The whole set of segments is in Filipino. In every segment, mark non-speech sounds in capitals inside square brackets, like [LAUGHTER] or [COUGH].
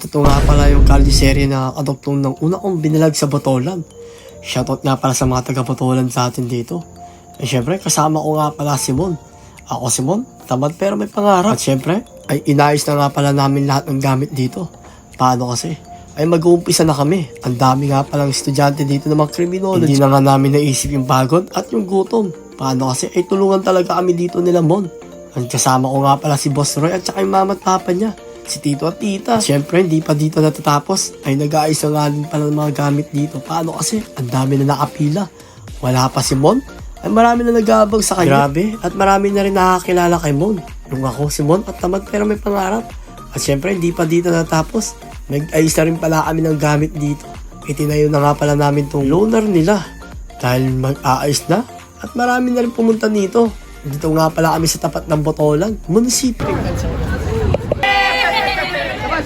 Ito nga pala yung kaldiseri na adoktong ng una kong binalag sa Botolan. Shoutout nga pala sa mga taga Botolan sa atin dito. Eh syempre, kasama ko nga pala si Mon. Ako si Mon, tamad pero may pangarap. At syempre, ay inayos na nga pala namin lahat ng gamit dito. Paano kasi? Ay mag-uumpisa na kami. Ang dami nga palang estudyante dito ng mga criminology. Hindi na nga namin naisip yung pagod at yung gutom. Paano kasi? Ay tulungan talaga kami dito nila Mon. Ang kasama ko nga pala si Boss Roy at saka yung mama at papa niya. Si Tito at Tita. Siyempre, hindi pa dito natatapos. Ay nag-aayos na nga din pala ng mga gamit dito. Paano kasi? Ang dami na nakapila. Wala pa si Mon. Ay marami na nag-aabang sa kanya. Grabe. At marami na rin nakakilala kay Mon. Yung ako si Mon at tamad pero may pangarap. At syempre, hindi pa dito natapos. Nag-ayos na rin pala kami ng gamit dito. Itinayo na nga pala namin tong loaner nila. Dahil mag-aayos na. At marami na rin pumunta dito. Dito nga pala kami sa tapat ng Botolan, munisipyo.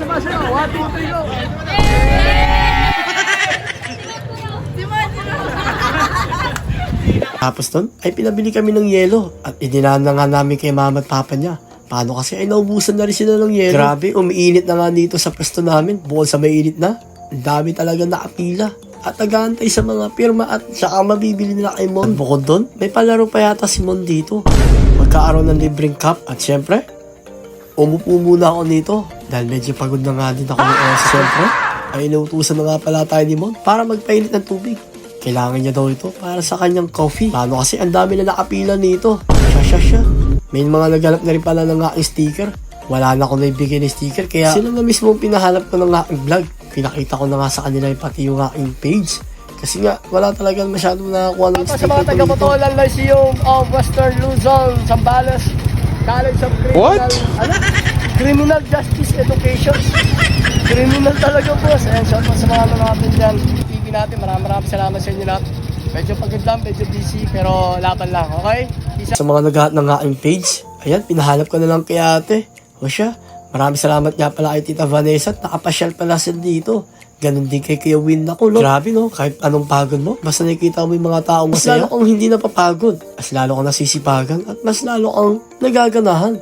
[LAUGHS] Tapos nun, ay pinabili kami ng yelo at idinaan na nga namin kay mama at papa niya. Paano kasi ay naubusan na rin sila ng yelo. Grabe, umiinit na nga dito sa pwesto namin. Bukod sa mainit na, ang dami talaga nakapila. At nag-aantay sa mga pirma at saka mabibili nila kay Mon. At bukod doon, may palaro pa yata si Mon dito. Magkaaroon ng libreng cup at syempre, umupo muna ako dito dahil medyo pagod na nga din ako ng oras. Syempre, ay inuutusan na nga pala tayo ni Mon para magpainit ng tubig. Kailangan niya daw ito para sa kanyang coffee. Paano kasi ang dami na nakapila nito. Siya, siya, siya. May mga naghanap na rin pala ng aking sticker. Wala na akong naibigay ng sticker kaya sila na mismo ang pinahanap ko ng aking vlog. Pinakita ko na nga sa kanila yung pati yung aking page. Kasi nga, wala talagang masyadong nakakuha ng Ito sticker sa mga ko taga dito. Botolan Lyceum of Western Luzon, Zambales, College of Criminal, What? Ano? Criminal Justice Education. Criminal talaga boss. Ayan, shout out sa mga ano natin dyan. TV natin, maraming maraming salamat sa inyo lahat. Medyo pagod lang, medyo busy, pero laban lang, okay? Isa Sa mga naghahat ng aking page, ayan, pinahanap ko na lang kay ate. O siya, maraming salamat nga pala kay Tita Vanessa at nakapasyal pala sila dito. Ganon din kay Kuya Win ako, no? Grabe, no? Kahit anong pagod mo, basta nakikita mo yung mga tao mas lalo kang hindi napapagod. Mas lalo kang nasisipagan at mas lalo kang nagaganahan.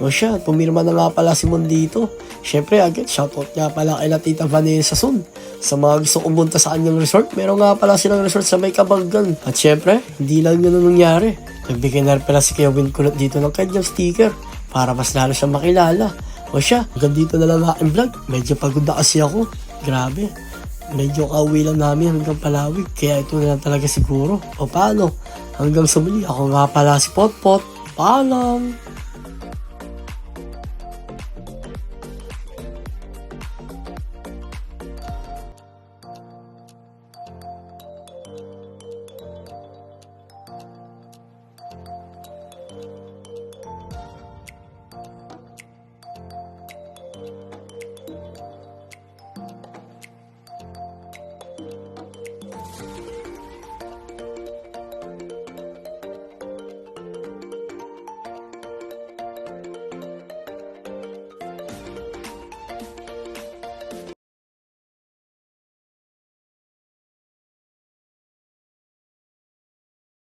O siya, pumirma na nga pala si Mon dito. Siyempre, agad, shoutout nga pala kay Tita Vanessa Sun. Sa mga gusto pumunta sa kanyang resort, meron nga pala silang resort sa may Kabagan. At syempre, hindi lang yun ang nangyari. Nagbigay na pala si Win Kulot dito ng kanyang sticker para mas lalo siya makilala. O siya, hanggang dito na lang ang aking vlog. Medyo pagod na kasi ako. Grabe. Medyo kauwi lang namin hanggang Palawig. Kaya ito na lang talaga siguro. O paano? Hanggang sumuli, ako nga pala si Potpot. Paalam!